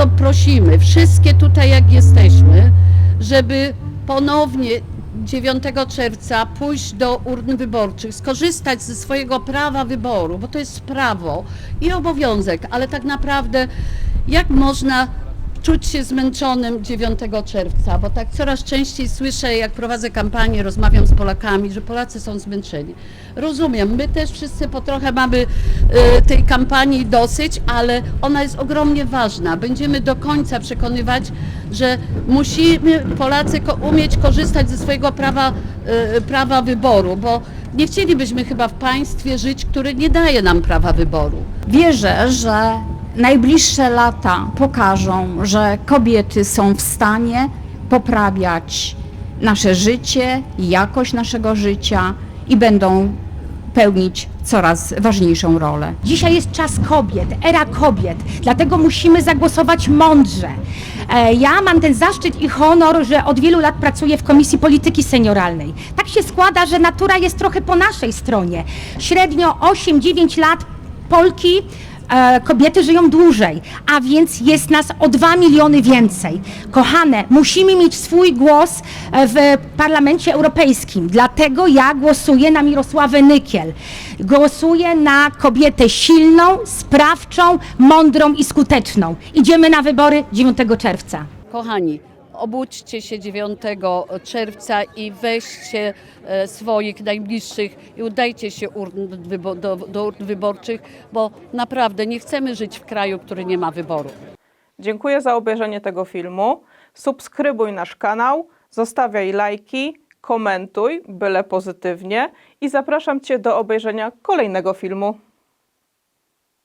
bardzo prosimy wszystkie tutaj, jak jesteśmy, żeby ponownie 9 czerwca pójść do urn wyborczych, skorzystać ze swojego prawa wyboru, bo to jest prawo i obowiązek, ale tak naprawdę jak można czuć się zmęczonym 9 czerwca, bo tak coraz częściej słyszę, jak prowadzę kampanię, rozmawiam z Polakami, że Polacy są zmęczeni. Rozumiem, my też wszyscy po trochę mamy e, tej kampanii dosyć, ale ona jest ogromnie ważna. Będziemy do końca przekonywać, że musimy Polacy ko- umieć korzystać ze swojego prawa, e, prawa wyboru, bo nie chcielibyśmy chyba w państwie żyć, które nie daje nam prawa wyboru. Wierzę, że najbliższe lata pokażą, że kobiety są w stanie poprawiać nasze życie jakość naszego życia i będą pełnić coraz ważniejszą rolę. Dzisiaj jest czas kobiet, era kobiet, dlatego musimy zagłosować mądrze. E, Ja mam ten zaszczyt i honor, że od wielu lat pracuję w Komisji Polityki Senioralnej. Tak się składa, że natura jest trochę po naszej stronie. Średnio 8-9 lat Polki e, kobiety żyją dłużej, a więc jest nas o 2 miliony więcej. Kochane, musimy mieć swój głos e, w Parlamencie Europejskim, dlatego ja głosuję na Mirosławę Nykiel. Głosuję na kobietę silną, sprawczą, mądrą i skuteczną. Idziemy na wybory 9 czerwca. Kochani, obudźcie się 9 czerwca i weźcie e, swoich najbliższych i udajcie się do urn wyborczych, bo naprawdę nie chcemy żyć w kraju, który nie ma wyboru. Dziękuję za obejrzenie tego filmu. Subskrybuj nasz kanał, zostawiaj lajki, komentuj, byle pozytywnie i zapraszam Cię do obejrzenia kolejnego filmu.